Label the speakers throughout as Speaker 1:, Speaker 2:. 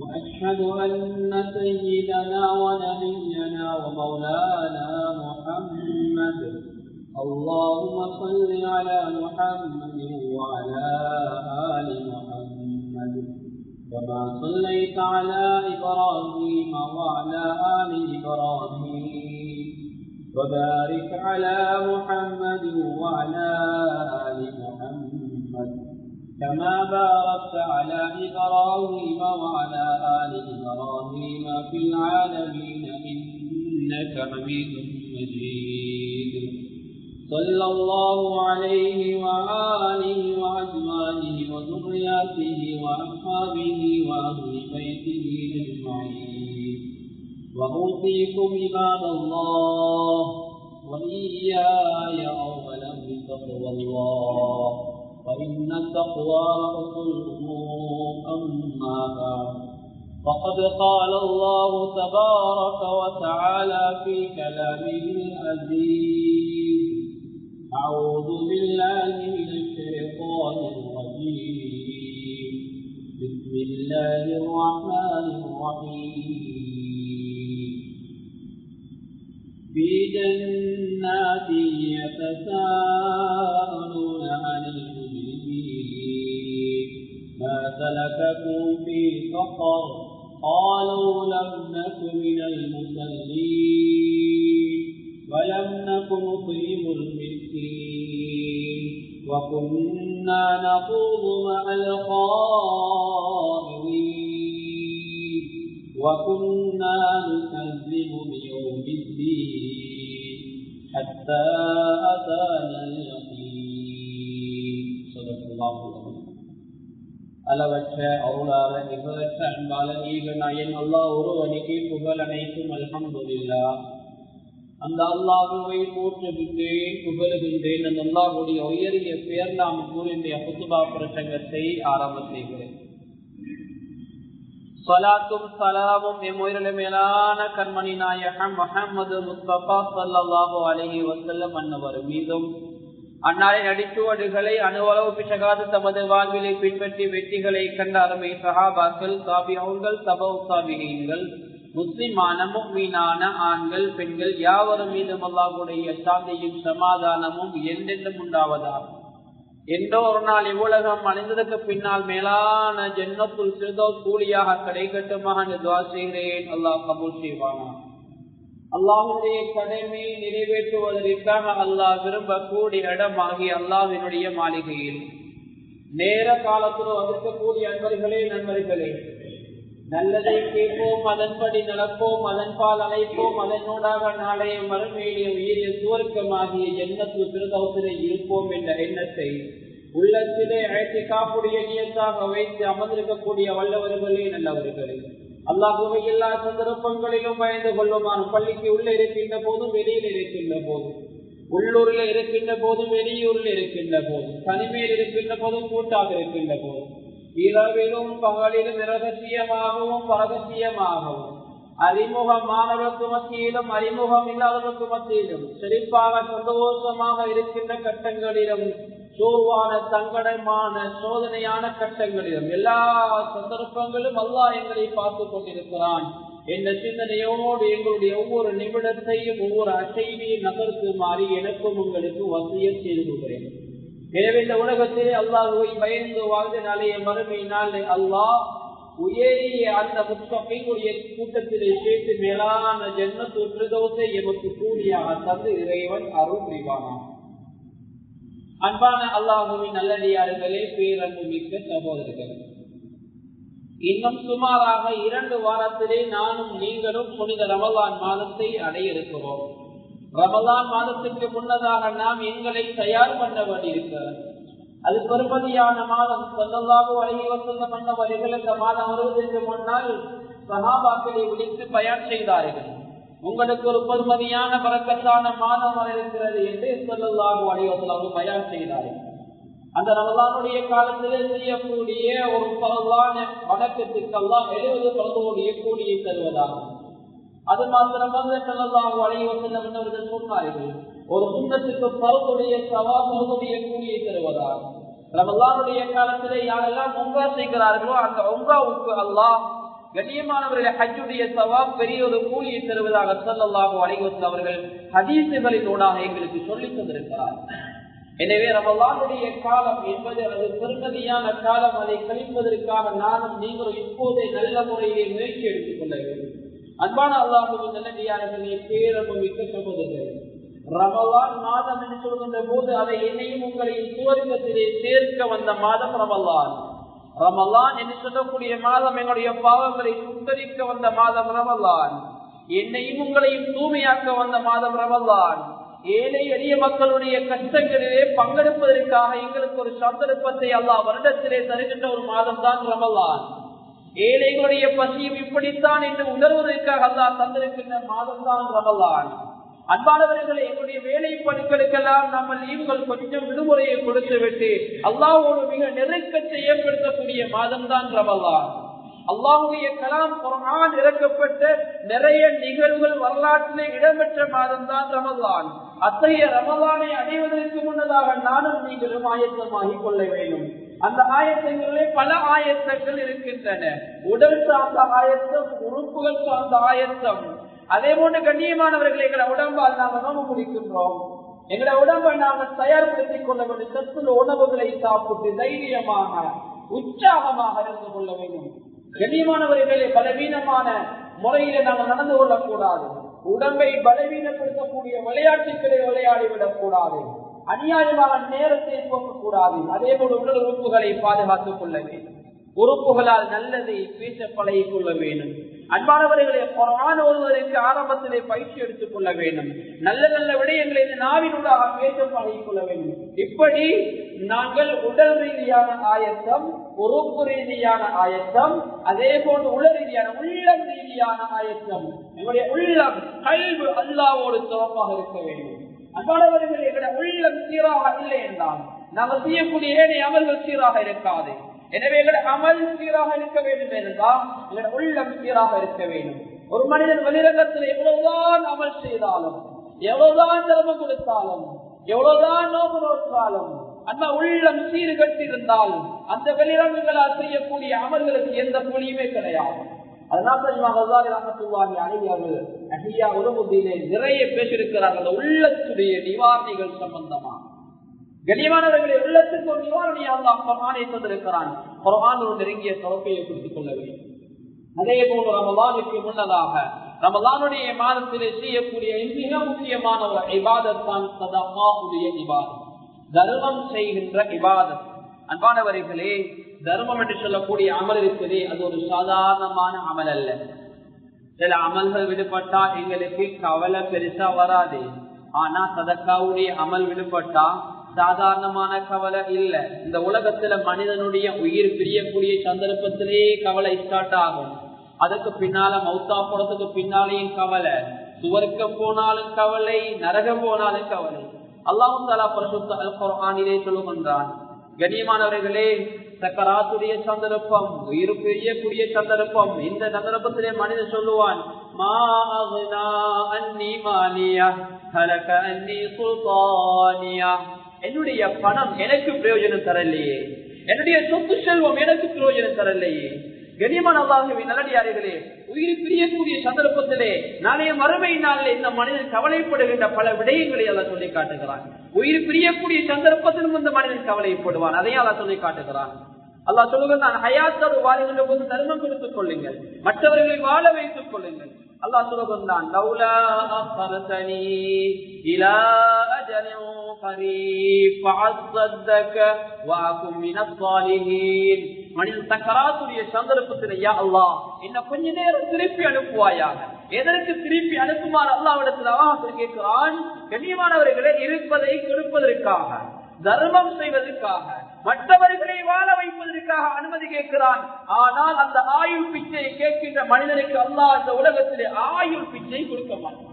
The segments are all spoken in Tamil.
Speaker 1: وأشهد أن سيدنا ونبينا ومولانا محمد. اللهم صل على محمد وعلى آل محمد. كما صليت على إبراهيم وعلى آل إبراهيم. وبارك على محمد وعلى آل كما باركت على إبراهيم وعلى آل إبراهيم في العالمين إنك حميد مجيد. صلى الله عليه وآله وأزواجه وذرياته وأصحابه وأهل بيته أجمعين. وأوصيكم عباد الله وإياي أولا بتقوى الله. فإن التقوى رأس الأمور أما بعد. فقد قال الله تبارك وتعالى في كلامه العزيز أعوذ بالله من الشيطان الرجيم. بسم الله الرحمن الرحيم. في جنات يتساءلون عن ما سلككم في سقر قالوا لم نك من المصلين ولم نك نطعم المسكين وكنا نخوض مع الخائضين وكنا نكذب بيوم الدين حتى أتانا اليقين. صدق الله அளவற்ற அருளார நிகழற்ற அன்பாளன் ஈக நாயன் அல்லாஹ் ஒருவனுக்கு புகழ் அனைத்தும் அல்ஹம்துல்லா அந்த அல்லாஹுவை போற்றுகின்றேன் புகழுகின்றேன். அந்த அல்லாஹுடைய உயரிய பெயர் நாம் கூறிய புத்துபா பிரசங்கத்தை ஆரம்பம் செய்கிறேன். சலாத்தும் சலாமும் எம்முயிரில மேலான கண்மணி நாயகம் முகமது முஸ்தபா சல்லாஹூ அலஹி வசல்லம் அன்னவர் மீதும் அன்னாரின் அடிச்சுவடுகளை அணுவளவு பிசகாது தமது வாழ்விலை பின்பற்றி வெற்றிகளை கண்ட அருமை சஹாபாக்கள் சாபியங்கள் சபௌ சாபிகங்கள் முஸ்லிமான மீனான ஆண்கள் பெண்கள் யாவரும் மீதும் அல்லாஹுடைய சாந்தியும் சமாதானமும் என்றென்றும் உண்டாவதாகும். என்றோ ஒரு நாள் இவ்வுலகம் அணிந்ததற்கு பின்னால் மேலான ஜென்னத்துள் சிறுதோ கூலியாக கிடைக்கட்டுமாக துவா செய்கிறேன். அல்லாஹ் கபூல் செய்வானா அல்லாஹுடைய கடமையை நிறைவேற்றுவதற்காக அல்லாஹ் விரும்பக்கூடிய இடமாகி அல்லாஹினுடைய மாளிகையில். நேர காலத்தில் வகுக்கக்கூடிய அன்பர்களே நண்பர்களே நல்லதை கேட்போம் அதன்படி நடப்போம் அதன்பால் அழைப்போம் அதனூடாக நாளைய மறுமையிலே உயிரிய சுவர்க்கமாகிய எண்ணத்து திருதவத்திலே இருப்போம் என்ற எண்ணத்தை உள்ளத்திலே அழைத்து காப்புடைய நியத்தாக வைத்து அமர்ந்திருக்கக்கூடிய வல்லவர்களே நல்லவர்களே. அல்லாஹுவை எல்லா சந்தர்ப்பங்களிலும் பயந்து கொள்ளுமாறு பள்ளிக்கு உள்ள இருக்கின்ற போதும் வெளியில் இருக்கின்ற போதும் உள்ளூரில் இருக்கின்ற போதும் வெளியூரில் இருக்கின்ற போதும் தனிமையில் இருக்கின்ற போதும் கூட்டாக இருக்கின்ற போதும். இரவிலும் பகலிலும் இரகசியமாகவும் பரகசியமாகவும் அறிமுகமானவருக்கு மத்தியிலும் அறிமுகம் இல்லாதவருக்கு மத்தியிலும் செழிப்பாக சந்தோஷமாக இருக்கின்ற கட்டங்களிலும் சோர்வான சங்கடமான சோதனையான கட்டங்களிலும் எல்லா சந்தர்ப்பங்களும் அல்லாஹ் எங்களை பார்த்து கொண்டிருக்கிறான். என்ற சிந்தனையோடு எங்களுடைய ஒவ்வொரு நிமிடத்தையும் ஒவ்வொரு அசைவையும் நகர்த்து மாறி எனக்கும் உங்களுக்கு வசிய செய்து கொள்கிறேன் எனவே இந்த உலகத்திலே அல்லாஹுவை பயந்து வாழ்ந்த நாளைய மறுமையினால் அல்லாஹ் உயரிய அந்த முத்தகையுடைய கூட்டத்திலே சேர்த்து மேலான ஜென்மத்து பிரதோசை எமக்கு கூலியாக தந்து இறைவன் அருள் புரிவானான் அன்பான அல்லாஹுவின் நல்லடியார்களே பேரன்பு மிக்க சகோதரர்கள். இன்னும் சுமாராக இரண்டு வாரத்திலே நானும் நீங்களும் புனித ரமலான் மாதத்தை அடைய இருக்கிறோம் ரமலான் மாதத்திற்கு முன்னதாக நாம் எங்களை தயார் பண்ண வேண்டியிருக்கிறது. அது பெருமதியான மாதம். சொந்தமாக வழங்கி வசந்த மன்னவர்கள் இந்த மாதம் வருவதற்கு முன்னால் சகாபாக்களை விழித்து பயன் செய்தார்கள். உங்களுக்கு ஒரு பொறுமதியான பறக்கத்தான மாதம் வர இருக்கிறது என்று சொல்லலாக வழிவசல் அவர்கள் பயன் செய்தார்கள். அந்த ரமலானுடைய காலத்திலே செய்யக்கூடிய ஒரு பரவான வணக்கத்திற்கெல்லாம் எழுபது பரதோடைய கூலியை தருவதாகும் அது மாத்திரமாக சொல்லலாம் வழிவசல் அவர்கள் சொன்னார்கள் ஒரு சுண்ணத்துக்கு பருவடைய சவா பருவடைய கூலியை தருவதாகும் ரமலானுடைய காலத்திலே யாரெல்லாம் ஒங்கா செய்கிறார்களோ அந்த ஒங்காவுக்கு அல்லாஹ் கண்ணியமானவர்களை ஹஜ்ஜுடைய சவாப் பெரிய ஒரு கூலியை தருவதாக சொல்லல்லாஹு அலைவசல் அவர்கள் ஹதீசுகளினூடாக எங்களுக்கு சொல்லித் தந்திருக்கிறார். எனவே ரமலானுடைய காலம் என்பது அது பெருமதியான காலம். அதை கழிப்பதற்காக நானும் நீங்களும் இப்போதே நல்ல முறையிலே முயற்சி எடுத்துக் கொள்ள வேண்டும். அன்பான அல்லாஹுவின் நல்லடியார்களே பேரமும் மிக்க சகோதரர்கள் ரமலான் மாதம் என்று சொல்கின்ற போது அதை என்னையும் உங்களையும் சுவர்க்கத்திலே சேர்க்க வந்த மாதம் ரமலான். ரமலான் என்று சொல்லக்கூடிய மாதம் எங்களுடைய பாவங்களை சுத்தரிக்க வந்த மாதம் ரமலான். என்னையும் உங்களையும் தூய்மையாக்க வந்த மாதம் ரமலான். ஏழை எளிய மக்களுடைய கஷ்டங்களிலே பங்கெடுப்பதற்காக எங்களுக்கு ஒரு சந்தர்ப்பத்தை அல்லா வருடத்திலே தருகின்ற ஒரு மாதம் தான் ரமலான். ஏழைகளுடைய பசியும் இப்படித்தான் என்று உணர்வதற்காக அல்லா தந்திருக்கின்ற மாதம் தான் ரமலான். அன்பானவர்களை எங்களுடைய வேலை பணிகளுக்கெல்லாம் நம்ம லீவுகள் கொஞ்சம் விடுமுறையை கொடுத்து விட்டு அல்லாவோடு மிக நெருக்கத்தை ஏற்படுத்தக்கூடிய மாதம் தான் ரமலான். அல்லாஹுடைய கலாம் குரான் இறக்கப்பட்ட நிறைய நிகழ்வுகள் வரலாற்றிலே இடம்பெற்ற மாதம் தான் ரமலான். அத்தகைய ரமலானை அடைவதற்கு முன்னதாக நானும் நீங்களும் ஆயத்தமாகிக் கொள்ள வேண்டும். அந்த ஆயத்தங்களிலே பல ஆயத்தங்கள் இருக்கின்றன. உடல் சார்ந்த ஆயத்தம் உறுப்புகள் சார்ந்த ஆயத்தம் அதே போன்று கண்ணியமானவர்களை எங்களை உடம்பால் நாங்கள் நோம்பு குடிக்கின்றோம் எங்களை உடம்பை நாங்கள் தயார்படுத்திக் கொள்ள வேண்டும் சத்துள்ள உணவுகளை சாப்பிட்டு தைரியமாக உற்சாகமாக இருந்து கொள்ள வேண்டும். கண்ணியமானவர்களே பலவீனமான முறையில நாங்கள் நடந்து கொள்ளக்கூடாது. உடம்பை பலவீனப்படுத்தக்கூடிய விளையாட்டுக்களை விளையாடிவிடக் கூடாது அநியாயமாக நேரத்தை போக்கக்கூடாது. அதே போல உடல் உறுப்புகளை பாதுகாத்துக் கொள்ள வேண்டும். உறுப்புகளால் நல்லதை பேச பழகிக் கொள்ள வேண்டும். அன்பானவர்களை குரான் ஒருவருக்கு ஆரம்பத்திலே பயிற்சி எடுத்துக் கொள்ள வேண்டும். நல்ல நல்ல விடயங்களை இந்த நாவினூடாக பேச பழகிக் கொள்ள வேண்டும். இப்படி நாங்கள் உடல் ரீதியான ஆயத்தம் உறுப்பு ரீதியான ஆயத்தம் அதே போன்று உள ரீதியான உள்ளம் ரீதியான ஆயத்தம் எங்களுடைய உள்ளம் கல்வி அல்லாவோடு சிறப்பாக இருக்க வேண்டும். அன்பானவர்கள் எங்களுடைய உள்ளம் சீராக இல்லை என்றால் நாங்கள் செய்யக்கூடிய ஏனைய அமல்கள் சீராக இருக்காது. எனவே எங்களோட அமல் சீராக இருக்க வேண்டும் என்றால் எங்களோட உள்ளம் சீராக இருக்க வேண்டும். ஒரு மனிதன் வெளிரங்கத்தில் எவ்வளவுதான் அமல் செய்தாலும் எவ்வளவுதான் தர்மம் கொடுத்தாலும் எவ்வளவுதான் நோக்கு நோக்காலும் அந்த உள்ளம் சீர்கட்டி இருந்தால் அந்த வெளிரங்கங்களால் செய்யக்கூடிய அமல்களுக்கு எந்த மொழியுமே கிடையாது. நிறைய பேசியிருக்கிறார்கள் அந்த உள்ளத்துடைய நிவாரணிகள் சம்பந்தமா. கண்ணியமானவர்களை உள்ளத்துக்கு ஒரு அல்லா குரானை தந்திருக்கிறான். குரான் நெருங்கிய தொடர்பையை குறித்துக் கொள்ள வேண்டும் அதே போல ரமலானுக்கு முன்னதாக ரமலானுடைய மாதத்திலே செய்யக்கூடிய மிக முக்கியமான ஒரு இபாதத்தான் சதமாவுடைய இபாதம் தர்மம் செய்கின்ற இபாதம் அன்பானவர்களே தர்மம் என்று சொல்லக்கூடிய அமல் இருக்கிறதே அது ஒரு சாதாரணமான அமல் அல்ல. சில அமல்கள் விடுபட்டா எங்களுக்கு கவலை பெருசா வராது. ஆனா சதக்காவுடைய அமல் விடுபட்டா சாதாரணமான கவலை இல்ல. இந்த உலகத்துல மனிதனுடைய உயிர் பிரியக்கூடிய சந்தர்ப்பத்திலே கவலை ஸ்டார்ட் ஆகும். அதுக்கு பின்னால மௌத்தா போறதுக்கு பின்னாலேயும் கவலை. சுவர்க்கம் போனாலும் கவலை நரகம் போனாலும் கவலை. அல்லாஹும் தாலா பரிசுத்தானிலே சொல்லுகின்றான். கண்ணியமானவர்களே சக்கராத்துடைய சந்தர்ப்பம் உயிர் பிரியக்கூடிய சந்தர்ப்பம் இந்த சந்தர்ப்பத்திலே மனிதன் சொல்லுவான் மா அன்னி மானியா ஹலக அன்னி சுல்தானியா. என்னுடைய பணம் எனக்கு பிரயோஜனம் தரலையே. என்னுடைய சொத்து செல்வம் எனக்கு பிரயோஜனம் தரலையே. கனிமன் அல்லாஹுவை நல்லடியார்களே உயிர் பிரியக்கூடிய சந்தர்ப்பத்திலே நாளைய மறுமை நாளில் இந்த மனிதன் கவலைப்படுகின்ற பல விடயங்களை எல்லாம் சொல்லி காட்டுகிறான். உயிர் பிரியக்கூடிய சந்தர்ப்பத்திலும் இந்த மனிதன் கவலைப்படுவான். அதையும் அல்லா சொல்லி காட்டுகிறான். அல்லா சொல்லுகிறான் ஹயாத்தோடு வாழ்கின்ற போது தர்மம் கொடுத்துக் கொள்ளுங்கள். மற்றவர்களை வாழ வைத்துக் கொள்ளுங்கள். அல்லா சொல்லுகிறான் லௌலா அஃபர்தனி இலா அஜலின் قريب فعصدك واكن من الصالحين மனிதன் தக்கராத்துடைய சந்தர்ப்பத்தில் யா அல்லாஹ் என்ன கொஞ்ச நேரம் திருப்பி அனுப்புவாயாக எதற்கு திருப்பி அனுப்புமாறு அல்லாவிடத்தில் அவாசம் கேட்கிறான் கண்ணியமானவர்களை இருப்பதை கொடுப்பதற்காக தர்மம் செய்வதற்காக மற்றவர்களை வாழ வைப்பதற்காக அனுமதி கேட்கிறான் ஆனால் அந்த ஆயுள் பிச்சையை கேட்கின்ற மனிதனுக்கு அல்லாஹ் இந்த உலகத்திலே ஆயுள் பிச்சை கொடுக்க மாட்டான்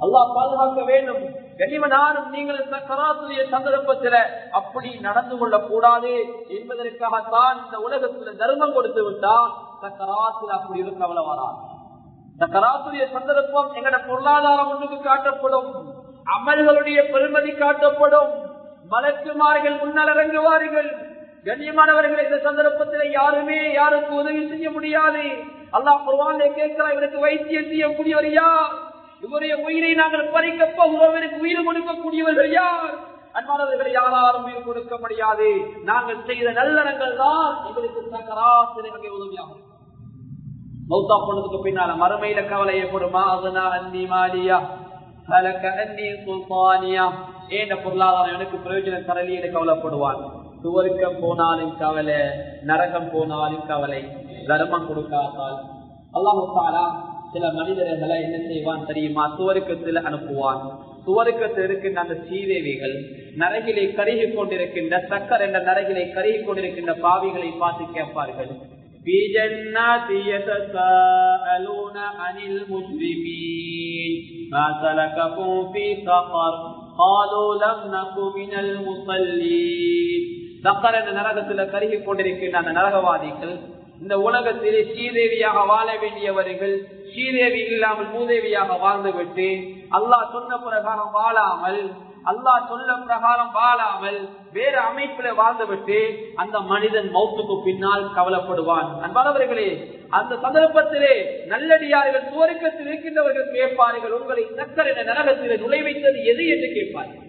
Speaker 1: அல்லாஹ் பாதுகாக்க வேண்டும் கனிமனாரும் நீங்கள் சக்கராத்துடைய சந்தர்ப்பத்தில அப்படி நடந்து கொள்ள கூடாது என்பதற்காகத்தான் இந்த உலகத்துல தர்மம் கொடுத்து விட்டால் சக்கராத்தில் அப்படி இருக்க அவ்வளவு வராது. சக்கராத்துடைய சந்தர்ப்பம் எங்கட பொருளாதாரம் ஒன்றுக்கு காட்டப்படும். அமல்களுடைய பெருமதி காட்டப்படும். மலக்குமார்கள் முன்னலரங்குவார்கள் கண்ணியமானவர்கள் இந்த சந்தர்ப்பத்தில் யாருமே யாருக்கு உதவி செய்ய முடியாது. அல்லாஹ் குர்வானிலே கேட்கிறான் இவருக்கு வைத்தியம் செய்யக்கூடியவர் யார்? இவருடைய உயிரை நாங்கள் பறிக்க போகிறோம் எனக்கு உயிர் கொடுக்கக்கூடியவர்கள் யார்? அன்பானவர்களை யாராலும் உயிர் கொடுக்க முடியாது. நாங்கள் செய்த நல்லடங்கள் தான் இவருக்கு சக்கராத்திரை உதவியாகும். மௌத்தா போனதுக்கு பின்னால மறுமையில கவலை ஏற்படுமா. அதுனா அன்னி மாலியா கலக்க அன்னி சுல்தானியா ஏண்ட பொருளாதாரம் எனக்கு பிரயோஜனம் தரலியே கவலைப்படுவான். சுவருக்கம் போனாலும் கவலை நரகம் போனாலும் கவலை தர்மம் கொடுக்காதால் அல்லாஹாலா சில மனிதர்களை என்ன செய்வான் தெரியுமா? சுவருக்கத்தில் அனுப்புவான். சுவருக்கத்தில் இருக்கின்ற அந்த சீதேவிகள் நரகிலை கருகி கொண்டிருக்கின்ற சக்கர் என்ற நரகிலை கருகி கொண்டிருக்கின்ற பாவிகளை பார்த்து கேட்பார்கள். நரகத்துல கருகி கொண்டிருக்கின்ற அந்த நரகவாதிகள் இந்த உலகத்திலே ஸ்ரீதேவியாக வாழ வேண்டியவர்கள் ஸ்ரீதேவி இல்லாமல் மூதேவியாக வாழ்ந்துவிட்டு அல்லாஹ் சொன்ன பிரகாரம் வாழாமல் அல்லாஹ் சொல்ல பிரகாரம் வாழாமல் வேறு அமைப்பில வாழ்ந்துவிட்டு அந்த மனிதன் மௌத்துக்கு பின்னால் கவலைப்படுவான். அன்பானவர்களே அந்த சந்தர்ப்பத்திலே நல்லடியார்கள் சுவருக்கத்தில் இருக்கின்றவர்கள் கேட்பார்கள் உங்களை சக்கர என்ற நரகத்திலே நுழைவைத்தது எது? என்று கேட்பார்கள்.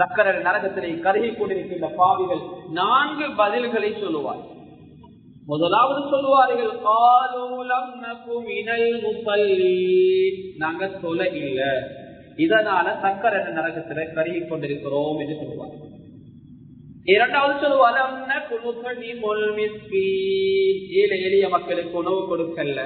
Speaker 1: சக்கர நரகத்திலே கருகி கொண்டிருக்கின்ற பாவிகள் நான்கு பதில்களை சொல்லுவார் முதலாவது சொல்லுவார்கள் நாங்க சொல்ல இல்ல இதனால சக்கர நரகத்துல கருகி கொண்டிருக்கிறோம் என்று சொல்லுவார் இரண்டாவது சொல்லுவார் எளிய மக்களுக்கு உணவு கொடுக்கல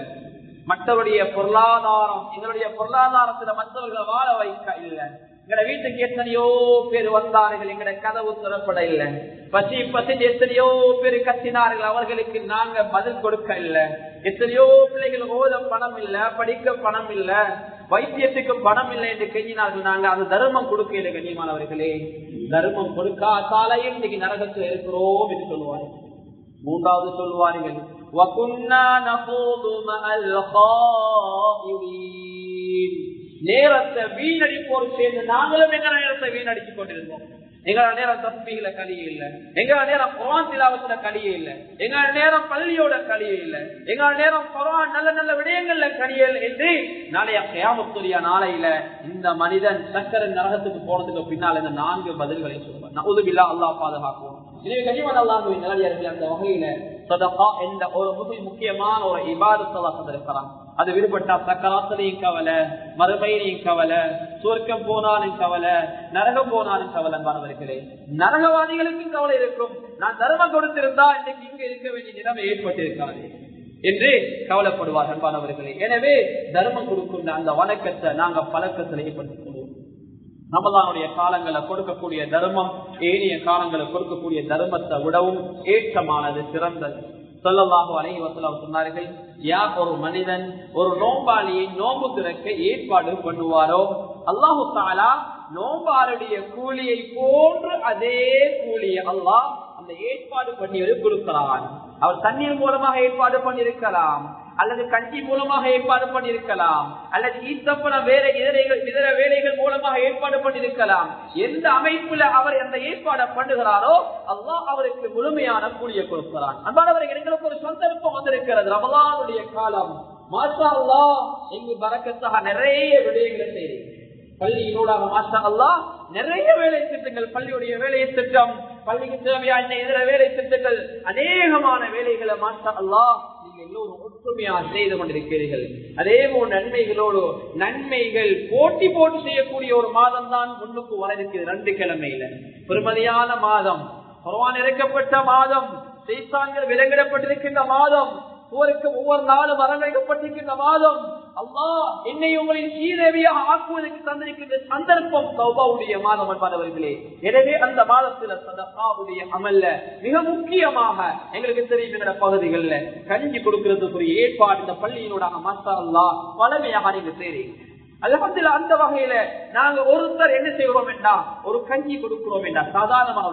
Speaker 1: மற்றவருடைய பொருளாதாரம் எங்களுடைய பொருளாதாரத்துல மற்றவர்களை வாழ வைக்க இல்லை. எங்கட வீட்டுக்கு எத்தனையோ பேர் வந்தார்கள் எங்கட கதவு திறப்பட இல்லை. பசி பசி எத்தனையோ பேர் கத்தினார்கள் அவர்களுக்கு நாங்க பதில் கொடுக்க இல்லை. எத்தனையோ பிள்ளைகள் ஓத பணம் இல்ல படிக்க பணம் இல்ல வைத்தியத்துக்கு பணம் இல்லை என்று கெஞ்சினார்கள் நாங்க அந்த தர்மம் கொடுக்கல கண்ணியமானவர்களே தர்மம் கொடுக்காதாலையும் இன்னைக்கு நரகத்தில் இருக்கிறோம் என்று சொல்லுவார்கள். மூன்றாவது சொல்லுவார்கள் நேரத்தை வீணடிப்போர் சேர்ந்து நாங்களும் எங்க நேரத்தை வீணடிச்சு கொண்டிருந்தோம் எங்களோட நேரம் தப்பிகள கலியே இல்ல. எங்களோட நேரம் குரான் திலாவத்துல கலியே இல்ல. எங்களோட நேரம் பள்ளியோட கலியே இல்ல. எங்களோட நேரம் குரான் நல்ல நல்ல விடயங்கள்ல கலியல் என்று நாளைய கேமத்துடைய நாளையில இந்த மனிதன் சக்கர நரகத்துக்கு போனதுக்கு பின்னால் இந்த நான்கு பதில்களை சொல்லுவார் நவுதுபில்லா அல்லா பாதுகாக்கும். எனவே கனிமன் அல்லாஹுவின் நிலையார்கள் அந்த வகையில சதகா என்ற ஒரு மிக முக்கியமான ஒரு இபாதத்தலா தந்திருக்கிறான் அது விடுபட்டா சக்கராத்திலையும் கவலை மறுமையிலையும் கவலை சுவர்க்கம் போனாலும் கவலை நரகம் போனாலும் கவலை மாணவர்களே நரகவாதிகளுக்கும் கவலை இருக்கும். நான் தர்மம் கொடுத்திருந்தா இன்னைக்கு இங்க இருக்க வேண்டிய நிலைமை ஏற்பட்டிருக்காது என்று கவலைப்படுவார் அன்பானவர்களே எனவே தர்மம் கொடுக்கின்ற அந்த வணக்கத்தை நாங்க பழக்கத்தில் ஏற்படுத்திக் ரமதானுடைய காலங்களை கொடுக்கக்கூடிய தர்மம் ஏனைய காலங்களை கொடுக்கக்கூடிய தர்மத்தை விடவும் ஏற்றமானது சிறந்தது. சொல்லலாக அலைஹி வசலம் சொன்னார்கள் யார் ஒரு மனிதன் ஒரு நோம்பாளியை நோம்பு திறக்க ஏற்பாடு பண்ணுவாரோ? அல்லாஹு தாலா நோம்பாளுடைய கூலியை போன்று அதே கூலியை அல்லாஹ் அந்த ஏற்பாடு பண்ணி கொடுக்கலாம். அவர் தண்ணீர் மூலமாக ஏற்பாடு பண்ணியிருக்கலாம். அல்லது கஞ்சி மூலமாக ஏற்பாடு பண்ணிருக்கலாம் அல்லது ஈத்தப்பன வேற இதரைகள் இதர வேலைகள் மூலமாக ஏற்பாடு பண்ணியிருக்கலாம். எந்த அமைப்புல அவர் அந்த ஏற்பாடை பண்ணுகிறாரோ அல்லாஹ் அவருக்கு முழுமையான கூலியை கொடுக்கிறான். அன்பானவர்கள் எங்களுக்கு ஒரு சந்தர்ப்பம் வந்திருக்கிறது. ரமலானுடைய காலம். மாசா அல்லா எங்கு பறக்கத்தாக நிறைய விடயங்களை செய்யுங்க பள்ளியினூடாக மாசா அல்லா நிறைய வேலை திட்டங்கள் பள்ளியுடைய வேலை திட்டம் பள்ளிக்கு தேவையான இதர வேலை திட்டங்கள் அநேகமான வேலைகளை மாசா அல்லா நீங்க எல்லோரும் ஒற்றுமையாக செய்து கொண்டிருக்கிறீர்கள். அதே போல் நன்மைகளோடு நன்மைகள் போட்டி போட்டு செய்யக்கூடிய ஒரு மாதம் தான் முன்னுக்கு வர இருக்குது ரெண்டு கிழமையில. பெருமதியான மாதம். பகவான் இறக்கப்பட்ட மாதம். செய்தாங்கள் விலங்கிடப்பட்டிருக்கின்ற மாதம். ஒவ்வொருக்கு ஒவ்வொரு நாளும் அரங்கடிக்கப்பட்டிருக்கின்ற மாதம் அல்லா என்னை உங்களின் சீதேவியாக ஆக்குவதற்கு தந்திருக்கின்ற சந்தர்ப்பம் சௌபாவுடைய மாதம் என்பானவர்களே எனவே அந்த மாதத்துல சதப்பாவுடைய அமல்ல மிக முக்கியமாக எங்களுக்கு தெரியும் எங்களோட பகுதிகளில் கஞ்சி கொடுக்கிறதுக்குரிய ஏற்பாடு இந்த பள்ளியினோட மாஸ்டா அல்லா பழமையாக நீங்க செய்றீங்க அலமதுல அந்த வகையில நாங்க ஒருத்தர் என்ன செய்கிறோம் என்றா ஒரு கஞ்சி கொடுக்கிறோம் என்றா சாதாரணமாக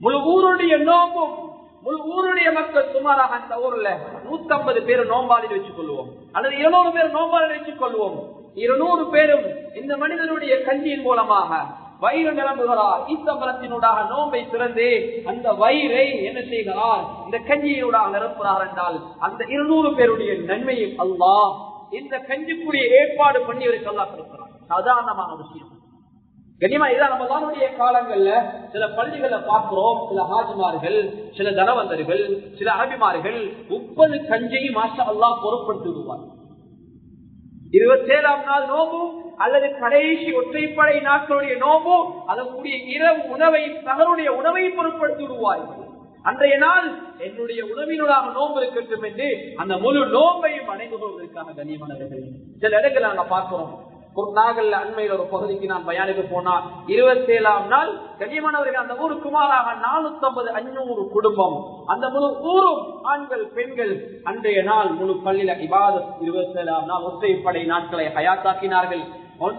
Speaker 1: முழு ஊருடைய நோக்கம் முழு ஊருடைய மக்கள் சுமாராக அந்த ஊர்ல நூத்தம்பது பேர் நோம்பாளில் வச்சுக் கொள்வோம் அல்லது இருநூறு பேர் நோம்பாளில் வச்சுக் கொள்வோம் இருநூறு பேரும் இந்த மனிதனுடைய கஞ்சியின் மூலமாக வயிறு நிரம்புகிறார். ஈத்தம்பரத்தினூடாக நோம்பை திறந்து அந்த வயிறை என்ன செய்கிறார்? இந்த கஞ்சியினூடாக நிரப்புகிறார் என்றால் அந்த இருநூறு பேருடைய நன்மையும் அல்லா இந்த கஞ்சிக்குரிய ஏற்பாடு பண்ணி ஒரு அல்லா கொடுக்கிறார் சாதாரணமான விஷயம். கனிமா இதான் ரமதானுடைய காலங்கள்ல சில பள்ளிகளை பார்க்கிறோம். சில ஹாஜிமார்கள் சில தனவந்தர்கள் சில அரபிமார்கள் முப்பது கஞ்சையும் மாஷா அல்லா பொருட்படுத்தி விடுவார். இருபத்தேழாம் நாள் நோம்பு அல்லது கடைசி ஒற்றைப்படை நாட்களுடைய நோம்பு அதற்குரிய இரவு உணவை தகருடைய உணவை பொருட்படுத்தி விடுவார்கள் அன்றைய நாள் என்னுடைய உணவினூடாக நோம்பு இருக்கட்டும் என்று அந்த முழு நோம்பையும் அடைந்து கொள்வதற்காக கண்ணியமானவர்கள் சில இடங்கள் நாங்கள் பார்க்கிறோம். நாகல்ல அண்மையில் ஒரு பகுதிக்கு நான் பயானுக்கு போனா இருபத்தி ஏழாம் நாள் கண்ணியமானவர்கள் அந்த ஊரு குமாராக நானூத்தி ஐம்பது அஞ்சூறு குடும்பம். அந்த முழு ஊரும் ஆண்கள் பெண்கள். அன்றைய நாள் முழு பள்ளியில இபாத இருபத்தி ஏழாம் நாள் ஒற்றைப்படை நாட்களை ஹயாத்தாக்கினார்கள்.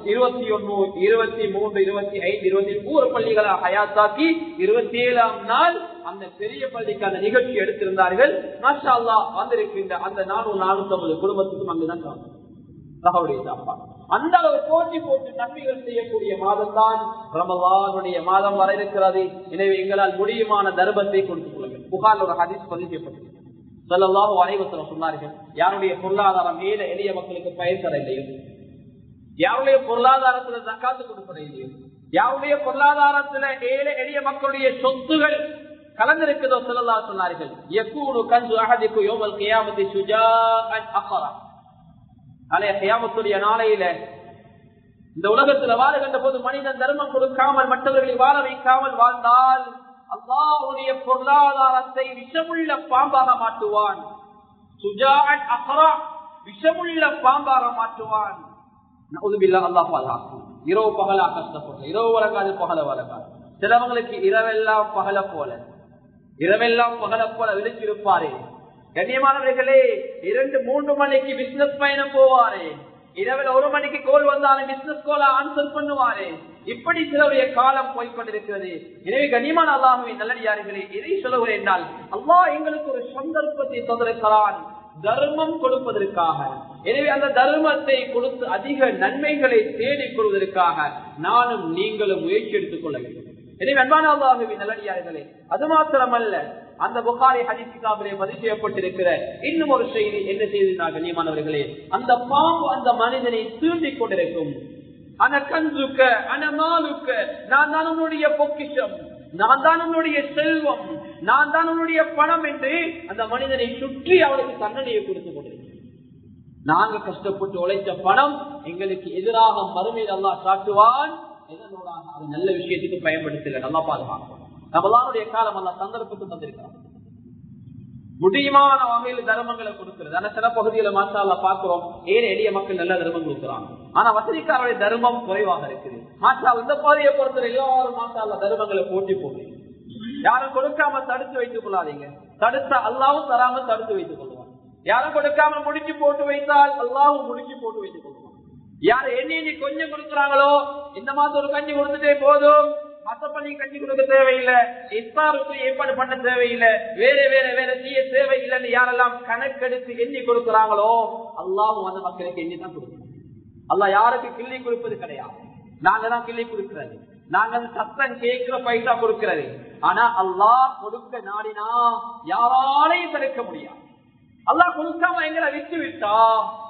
Speaker 1: இருபத்தி ஒன்னு இருபத்தி மூன்று இருபத்தி ஐந்து இருபத்தி மூணு பள்ளிகளை ஹயாத்தாக்கி இருபத்தி ஏழாம் நாள் அந்த பெரிய பள்ளிக்கு அந்த நிகழ்ச்சி எடுத்திருந்தார்கள். மாஷா அல்லா வந்திருக்கின்ற அந்த நானூறு நானூத்தி ஐம்பது குடும்பத்துக்கும் அங்குதான் தகவலுடைய சாப்பாடு. அந்த அளவு போட்டி போட்டு நன்மைகள் செய்யக்கூடிய மாதம் தான் ரமலானுடைய மாதம் வர இருக்கிறது. எனவே எங்களால் முடியுமான தர்மத்தை கொடுத்துக் கொள்ளுங்கள். புகார் ஒரு ஹதீஸ் பதிக்கப்பட்டது சொல்லலாம் அனைவசரம் சொன்னார்கள் யாருடைய பொருளாதாரம் மேல எளிய மக்களுக்கு பயன் தர இல்லையோ? யாருடைய பொருளாதாரத்துல தக்காத்து கொடுப்பட இல்லையோ? யாருடைய பொருளாதாரத்துல ஏழை எளிய மக்களுடைய சொத்துகள் கலந்திருக்கிறதோ சொல்லலா சொன்னார்கள் எக்கூடு கஞ்சு அகதிக்கு யோமல் கியாமதி சுஜா அக்கரா அலைய ஹயாமத்துடைய நாளையில இந்த உலகத்துல வாழுகின்ற போது மனிதன் தர்மம் கொடுக்காமல் மற்றவர்களை வாழ வைக்காமல் வாழ்ந்தால் அல்லாவுடைய பொருளாதாரத்தை விஷமுள்ள பாம்பாக மாற்றுவான். அஹரா விஷமுள்ள பாம்பாக மாற்றுவான். அல்லாஹ் பாதுகாக்கும் இரவு பகலா கஷ்டப்படும் இரவு வழங்காது பகல வழங்காது. சிலவங்களுக்கு இரவெல்லாம் பகல போல இரவெல்லாம் பகல போல விழிச்சிருப்பாரே கண்ணியமானவர்களே இரண்டு மூன்று மணிக்கு பிசினஸ் பயணம் போவாரு. இரவில் ஒரு மணிக்கு கோல் வந்தாலும் பிசினஸ் கோல ஆன்சர் பண்ணுவாரு. இப்படி சிலருடைய காலம் போய்கொண்டிருக்கிறது எனவே கனிமான் அல்லாஹுவை நல்லடியார்களே எதை சொல்லுகிறேன் என்றால் அல்லாஹ் எங்களுக்கு ஒரு சந்தர்ப்பத்தை தந்திருக்கிறான். தர்மம் கொடுப்பதற்காக. எனவே அந்த தர்மத்தை கொடுத்து அதிக நன்மைகளை தேடிக் கொள்வதற்காக நானும் நீங்களும் முயற்சி எடுத்துக் கொள்ள வேண்டும். எனவே அன்பான நல்லடியார்களே அது மாத்திரமல்ல அந்த புகாரி ஹதிசிகாவிலே பதிவு செய்யப்பட்டிருக்கிற இன்னும் ஒரு செய்தி என்ன செய்திருந்தார் கண்ணியமானவர்களே அந்த பாம்பு அந்த மனிதனை தூண்டிக் கொண்டிருக்கும். அனக்கந்துக்க அனமாலுக்க நான் தான் உன்னுடைய பொக்கிஷம் நான் தான் உன்னுடைய செல்வம் நான் தான் உன்னுடைய பணம் என்று அந்த மனிதனை சுற்றி அவனுக்கு தண்டனையை கொடுத்து கொண்டிருக்கிறேன் நாங்க கஷ்டப்பட்டு உழைத்த பணம் எங்களுக்கு எதிராக மறுமையில் அல்லா சாட்டுவான் எதனோடாக அது நல்ல விஷயத்துக்கு பயன்படுத்தல? நல்லா பாதுகாக்கும் நம்மளாருடைய காலம் அல்ல சந்தர்ப்பத்தை தந்திருக்கிறான். முடியுமான வகையில் தர்மங்களை கொடுக்கிறது. ஆனா சில பகுதியில மாசால பாக்குறோம் ஏன் எளிய மக்கள் நல்ல தர்மம் கொடுக்குறாங்க. ஆனா வசதிக்காரருடைய தர்மம் குறைவாக இருக்குது. மாசா இந்த பாதையை பொறுத்தவரை எல்லாரும் மாசால தர்மங்களை போட்டி போடுறீங்க யாரும் கொடுக்காம தடுத்து வைத்துக் கொள்ளாதீங்க. தடுத்த அல்லாவும் தராம தடுத்து வைத்துக் கொள்ளுவாங்க யாரும் கொடுக்காம முடிச்சு போட்டு வைத்தால் அல்லாவும் முடிச்சு போட்டு வைத்துக் யார் எண்ணி கொஞ்சம் கொடுக்குறாங்களோ இந்த மாதம் ஒரு கஞ்சி கொடுத்துட்டே போதும். மத்தப்பள்ளி கஞ்சி கொடுக்க தேவையில்லை. இஃப்தாருக்கு ஏற்பாடு பண்ண தேவையில்லை. வேற வேற வேற செய்ய தேவையில்லைன்னு யாரெல்லாம் கணக்கெடுத்து எண்ணி கொடுக்கிறாங்களோ அல்லாவும் அந்த மக்களுக்கு எண்ணி தான் கொடுக்கணும். அல்லா யாருக்கு கிள்ளி கொடுப்பது கிடையாது. நாங்க தான் கிள்ளி கொடுக்கிறது. நாங்க சத்தம் கேட்கிற பைசா கொடுக்கிறது. ஆனா அல்லாஹ் கொடுக்க நாடினா யாராலையும் தடுக்க முடியாது. அல்லாஹ் கொடுக்காம எங்களை விட்டு விட்டா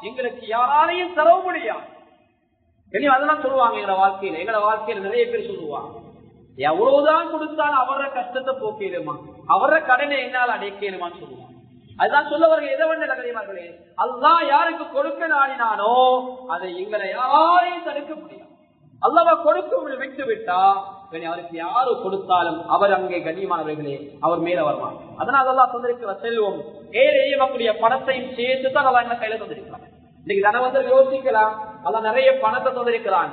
Speaker 1: எங்களுக்கு யாராலையும் தரவ முடியாது. அதெல்லாம் சொல்லுவாங்க எங்க வாழ்க்கையில. எங்களோட வாழ்க்கையில நிறைய பேர் சொல்லுவாங்க. எவ்வளவுதான் கொடுத்தாலும் அவர கஷ்டத்தை போக்கிடுமா? அவர கடனை என்னால் அடைக்கணுமான்னு சொல்லுவாங்க. அதுதான் சொல்லவர்கள் எதை வந்து கதைமார்களே அதுதான் யாருக்கு கொடுக்க நாடினானோ அதை எங்களை யாரையும் தடுக்க முடியாது. அல்லவா கொடுக்க விட்டு விட்டா அவருக்கு யாரு கொடுத்தாலும் அவர் அங்கே கண்ணியமானவர்களே அவர் மேல வருவார். அதனால அல்லாஹ் தந்திருக்கிற செல்வம் ஏழையும் அப்படிய பணத்தையும் சேர்த்து தான் அல்லா கையில தந்திருக்கிறாங்க இன்னைக்கு தனவந்தர் யோசிக்கலாம். அல்ல நிறைய பணத்தை தந்திருக்கிறான்.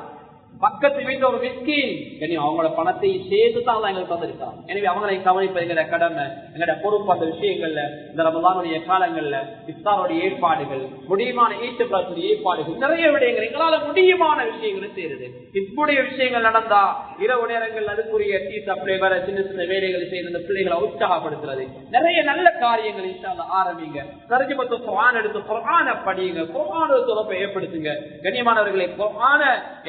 Speaker 1: பக்கத்து வீட்டுல ஒரு மிஸ்கின் இனி அவங்களோட பணத்தை சேர்த்து தான் எங்களுக்கு தந்திருக்கிறான். எனவே அவங்களை கவனிப்பது எங்களோட கடமை எங்களோட பொறுப்பு அந்த விஷயங்கள்ல இந்த ரமதானுடைய காலங்கள்ல இஸ்தாருடைய ஏற்பாடுகள் முடியுமான ஈட்டுப்படக்கூடிய ஏற்பாடுகள் நிறைய விடயங்கள் எங்களால முடியுமான விஷயங்களை செய்யறது இப்படிய விஷயங்கள் நடந்தா இரவு நேரங்கள் அதுக்குரிய டீ சப்ளை வர சின்ன சின்ன வேலைகளை செய்து இந்த பிள்ளைகளை உற்சாகப்படுத்துறது. நிறைய நல்ல காரியங்கள் இன்ஷால்ல ஆரம்பிங்க. தர்ஜமத்து குரான் எடுத்து குரான படியுங்க. குரான தொடர்பை ஏற்படுத்துங்க. கண்ணியமானவர்களை குரான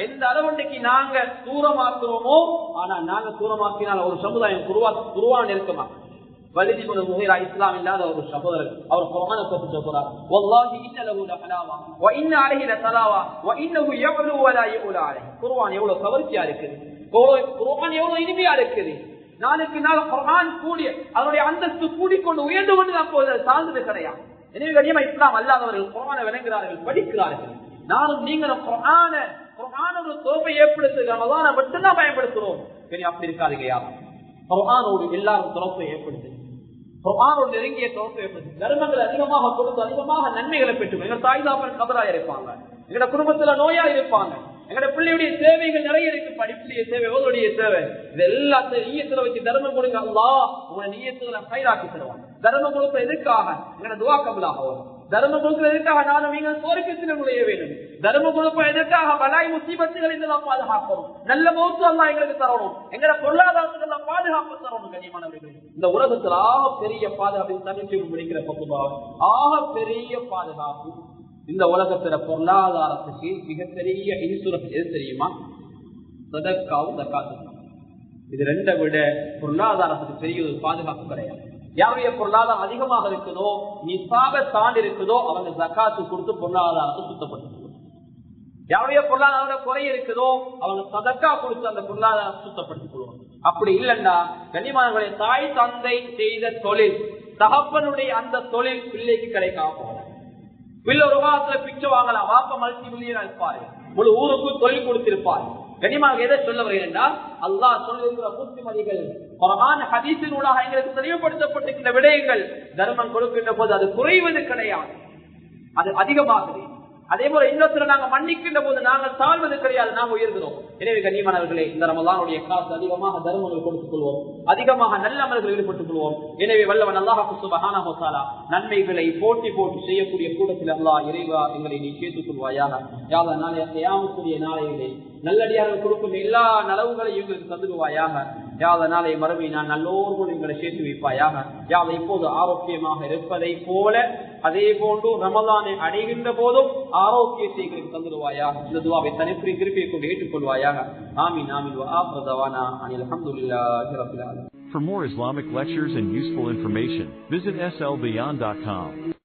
Speaker 1: எந்த அளவு இன்னைக்கு நாங்க தூரமாக்குறோமோ ஆனா நாங்க தூரமாக்கினால் ஒரு சமுதாயம் குருவா குருவான் இருக்குமா வலிதி முகிரா இஸ்லாம் இல்லாத ஒரு சகோதரர் அவர் குர்ஆனை பத்தி சொல்றார் வல்லாஹி இன்ன லஹு லஹலாவா வ இன்ன அலைஹி லதலாவா வ இன்னஹு யஅலு வ லா யஉலு அலைஹி குர்ஆன் எவ்வளவு கவர்ச்சியா இருக்குது குர்ஆன் எவ்வளவு இனிமையா இருக்குது நாளுக்கு நாள் குர்ஆன் கூடிய அதனுடைய அந்தஸ்து கூடிக்கொண்டு உயர்ந்து கொண்டு தான் போகுது சார்ந்தது கிடையாது எனவே கண்ணியமா இஸ்லாம் அல்லாதவர்கள் குர்ஆனை விளங்குகிறார்கள் படிக்கிறார்கள் நானும் நீங்களும் குர்ஆன குர்ஆன ஒரு தோப்பை ஏற்படுத்துகிற ரமதானை மட்டும்தான் பயன்படுத்துறோம். சரி அப்படி இருக்காதுங்க யாரும் குர்ஆனோடு எல்லாரும் தொடர்பை ஏற்படுத்து. ஒரு நெருங்கிய தொடர்பை ஏற்படுத்து. தர்மங்கள் அதிகமாக கொடுத்து அதிகமாக நன்மைகளை பெற்று எங்க தாய் தாப்பன் இருப்பாங்க. எங்கட குடும்பத்துல நோயா இருப்பாங்க. எங்களோட பிள்ளையுடைய சேவைகள் நிறைய இருக்கு. படிப்புடைய சேவை எவ்வளவுடைய சேவை. இது எல்லாத்தையும் ஈயத்துல வச்சு தர்மம் கொடுங்க. அல்லா உங்களை நீயத்துல பயிராக்கி தருவாங்க தர்மம் கொடுப்ப எதுக்காக எங்களோட துவா வரும். தர்ம கொடுக்கிற எதுக்காக நானும் நீங்கள் சோர்க்கத்தில் நுழைய வேண்டும் தர்ம கொடுப்ப எதற்காக பலாய் முசீபத்துகள் இதெல்லாம் பாதுகாக்கணும் நல்ல மௌத்து எல்லாம் எங்களுக்கு தரணும். எங்களை பொருளாதாரத்துக்கு எல்லாம் பாதுகாப்பு தரணும் கனிமணவர்கள் இந்த உலகத்தில் ஆக பெரிய பாதுகாப்பு தமிழ்ச்சி முடிக்கிற பக்குபாவம் ஆக பெரிய பாதுகாப்பு. இந்த உலகத்துல பொருளாதாரத்துக்கு மிகப்பெரிய இன்சூரன்ஸ் எது தெரியுமா? சதக்காவும் தக்காத்து இது ரெண்டை விட பொருளாதாரத்துக்கு பெரிய ஒரு பாதுகாப்பு கிடையாது. யாருடைய பொருளாதாரம் அதிகமாக இருக்குதோ நிசாப தாண்டி இருக்குதோ அவங்க ஜக்காத்து கொடுத்து பொருளாதாரத்தை சுத்தப்படுத்த யாருடைய பொருளாதார குறை இருக்குதோ அவங்க சதக்கா கொடுத்து அந்த பொருளாதார சுத்தப்படுத்திக் கொள்வாங்க அப்படி இல்லைன்னா கனிமானங்களுடைய தாய் தந்தை செய்த தொழில் தகப்பனுடைய அந்த தொழில் பிள்ளைக்கு கிடைக்காம போகலாம். பிள்ளை ஒரு வாரத்துல பிச்சை வாங்கலாம். வாப்ப மல்டி மில்லியன் இருப்பாரு. முழு ஊருக்கு தொழில் கொடுத்திருப்பாரு. கனிமாக எதை சொல்ல வருகிறேன் அல்லாஹ் சொல்லிருக்கிற புத்திமதிகள் பரமான ஹதீசின் ஊடாக எங்களுக்கு தெளிவுபடுத்தப்பட்டிருக்கின்ற விடயங்கள் தர்மம் கொடுக்கின்ற போது அது குறைவது கிடையாது. அது அதிகமாகுது. அதே போல இன்னொருத்தர் நாங்க மன்னிக்கின்ற போது நாங்கள் தாழ்வது கிடையாது நாம் உயர்கிறோம். எனவே கண்ணியமானவர்களே இந்த ரமலானுடைய காசு அதிகமாக தர்மங்கள் கொடுத்துக் கொள்வோம். அதிகமாக நல்ல அமல்கள் ஈடுபட்டுக் கொள்வோம். எனவே வல்லவன் அல்லாஹ் சுபஹானா மசாலா நன்மைகளை போட்டி போட்டு செய்யக்கூடிய கூட்டத்தில் அல்லாஹ் இறைவா எங்களை நீ கேட்டுக் கொள்வாயாக. யாத நாளைய செய்யாமக்கூடிய நாளையிலே நல்லடியார்கள் கொடுக்கும் எல்லா நலவுகளையும் எங்களுக்கு தந்துடுவாயாக. யாத நாளை மறுமை நான் நல்லோர்கள் எங்களை சேர்த்து வைப்பாயாக. யாத இப்போது ஆரோக்கியமாக இருப்பதை போல அதே போன்று ரமதானை அடைகின்ற போதும் ஆரோக்கியத்தை எங்களுக்கு தந்துடுவாயாக. இந்த துவாவை தனிப்புரி திருப்பியை கொண்டு ஏற்றுக்கொள்வாயாக. ஆமீன் ஆமீன். ஆப்ரதவானா அனில் அஹமதுல்லாஹி
Speaker 2: For more Islamic lectures and useful information, visit slbeyond.com.